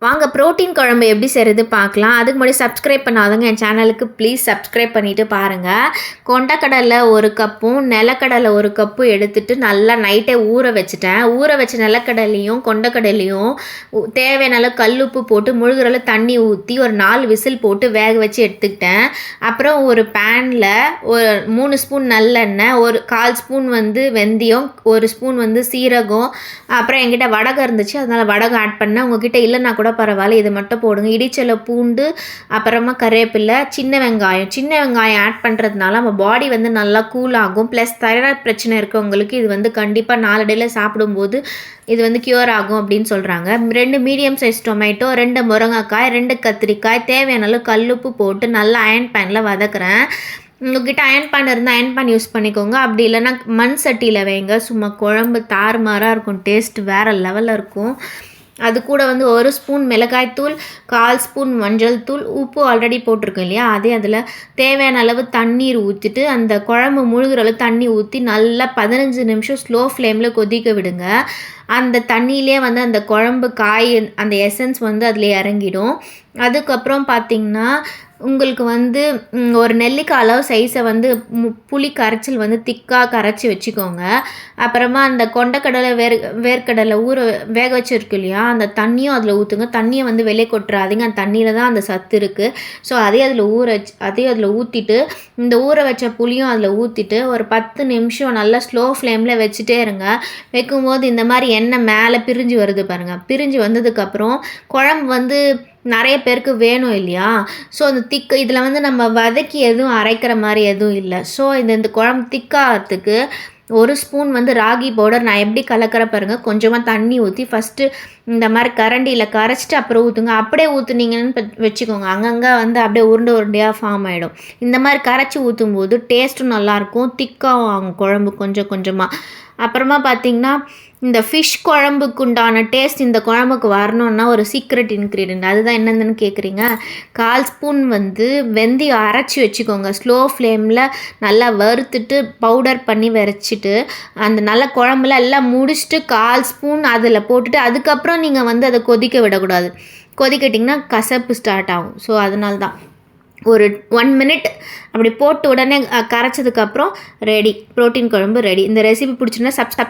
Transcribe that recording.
வாங்க புரோட்டீன் குழம்பு எப்படி செய்கிறது பார்க்கலாம். அதுக்கு முன்னாடி சப்ஸ்கிரைப் பண்ணாதவங்க என் சேனலுக்கு ப்ளீஸ் சப்ஸ்கிரைப் பண்ணிவிட்டு பாருங்கள் கொண்டக்கடலை ஒரு கப்பும் நிலக்கடலை ஒரு கப்பும் எடுத்துட்டு நல்லா நைட்டே ஊற வச்சுட்டேன். ஊற வச்ச நிலக்கடலையும் கொண்டக்கடலையும் உ- தேவையான அளவு கல்லுப்பு போட்டு முழுகிற அளவு தண்ணி ஊற்றி ஒரு நாலு விசில் போட்டு வேக வச்சு எடுத்துக்கிட்டேன். அப்புறம் ஒரு பேனில் ஒரு மூணு ஸ்பூன் நல்லெண்ணெய் ஒரு கால் ஸ்பூன் வந்து வெந்தயம் ஒரு ஸ்பூன் வந்து சீரகம் அப்புறம் என்கிட்ட வடகம் இருந்துச்சு. அதனால் வடகம் ஆட் பண்ணேன். உங்ககிட்ட இல்லைன்னா கூட பரவாயில்ல இது மட்டும் போடுங்க. இடிச்சல பூண்டு அப்புறமா கருவேப்பிலை சின்ன வெங்காயம். சின்ன வெங்காயம் ஆட் பண்ணுறதுனால நம்ம பாடி வந்து நல்லா கூல் ஆகும். ப்ளஸ் தைராய்ட் பிரச்சனை இருக்கவங்களுக்கு இது வந்து கண்டிப்பாக நாளடையில் சாப்பிடும்போது இது வந்து க்யூர் ஆகும் அப்படின்னு சொல்கிறாங்க ரெண்டு மீடியம் சைஸ் டொமேட்டோ ரெண்டு முருங்கைக்காய் ரெண்டு கத்திரிக்காய் தேவையான அளவு கல்லுப்பு போட்டு நல்லா அயன் பேனில் வதக்குறேன். உங்ககிட்ட அயன் பேன் இருந்தால் அயன் பேன் யூஸ் பண்ணிக்கோங்க. அப்படி இல்லைன்னா மண் சட்டியில் வைங்க. சும்மா குழம்பு தாறுமாறாக இருக்கும். டேஸ்ட் வேறு லெவலில் இருக்கும். அது கூட வந்து ஒரு ஸ்பூன் மிளகாய்த்தூள் கால் ஸ்பூன் மஞ்சள் தூள் உப்பு ஆல்ரெடி போட்டிருக்கோம் இல்லையா? அதே அதில் தேவையான அளவு தண்ணீர் ஊற்றிட்டு அந்த குழம்பு முழுகிற அளவு தண்ணி ஊற்றி நல்லா பதினஞ்சு நிமிஷம் ஸ்லோ ஃப்ளேமில் கொதிக்க விடுங்க. அந்த தண்ணியிலே வந்து அந்த குழம்பு காய் அந்த எசன்ஸ் வந்து அதில் இறங்கிடும். அதுக்கப்புறம் பார்த்திங்கன்னா உங்களுக்கு வந்து ஒரு நெல்லிக்காய் அளவு சைஸை வந்து மு- புளி கரைச்சல் வந்து திக்காக கரைச்சி வச்சுக்கோங்க. அப்புறமா அந்த கொண்டக்கடலை வேர் வேர்க்கடலை ஊற வேக வச்சுருக்கு இல்லையா அந்த தண்ணியும் அதில் ஊற்றுங்க தண்ணியை வந்து வெளியே கொட்டுறாதீங்க. அந்த தண்ணியில் தான் அந்த சத்து இருக்குது ஸோ அதே அதில் ஊற வச்சு அதையும் அதில் ஊற்றிட்டு இந்த ஊற வச்ச புளியும் அதில் ஊற்றிட்டு ஒரு பத்து நிமிஷம் நல்லா ஸ்லோ ஃப்ளேமில் வச்சுட்டே இருங்க. வைக்கும்போது இந்த மாதிரி எண்ணெய் மேலே பிரிஞ்சு வருது பாருங்கள் பிரிஞ்சு வந்ததுக்கப்புறம் குழம்பு வந்து நிறைய பேருக்கு வேணும் இல்லையா? ஸோ அந்த திக்கு இதில் வந்து நம்ம வதக்கி எதுவும் அரைக்கிற மாதிரி எதுவும் இல்லை. ஸோ இந்த இந்த குழம்பு திக்காகிறதுக்கு ஒரு ஸ்பூன் வந்து ராகி பவுடர் நான் எப்படி கலக்கிற பாருங்க. கொஞ்சமாக தண்ணி ஊற்றி ஃபஸ்ட்டு இந்த மாதிரி கரண்டியில் கரைச்சிட்டு அப்புறம் ஊற்றுங்க அப்படியே ஊற்றுனீங்கன்னு வச்சுக்கோங்க. அங்கங்கே வந்து அப்படியே உருண்டை உருண்டையாக ஃபார்ம் ஆகிடும் இந்த மாதிரி கரைச்சி ஊற்றும் போது டேஸ்ட்டும் நல்லாயிருக்கும் திக்காகும் குழம்பு கொஞ்சம் கொஞ்சமாக அப்புறமா பார்த்தீங்கன்னா இந்த ஃபிஷ் குழம்புக்கு உண்டான டேஸ்ட் இந்த குழம்புக்கு வரணுன்னா ஒரு சீக்ரெட் இன்க்ரீடியன்ட் அதுதான் என்னென்னு கேட்குறீங்க கால் ஸ்பூன் வந்து வெந்தயம் அரைச்சி வச்சுக்கோங்க. ஸ்லோ ஃப்ளேமில் நல்லா வறுத்துட்டு பவுடர் பண்ணி வரைச்சிட்டு அந்த நல்ல குழம்புல எல்லாம் முடிச்சுட்டு கால் ஸ்பூன் அதில் போட்டுட்டு அதுக்கப்புறம் நீங்கள் வந்து அதை கொதிக்க விடக்கூடாது. கொதிக்கட்டிங்கன்னா கசப்பு ஸ்டார்ட் ஆகும். ஸோ அதனால தான் ஒரு ஒன் மினிட் அப்படி போட்டு உடனே கரைச்சதுக்கப்புறம் ரெடி ப்ரோட்டீன் குழம்பு ரெடி இந்த ரெசிபி பிடிச்சிருந்தா சப் சப்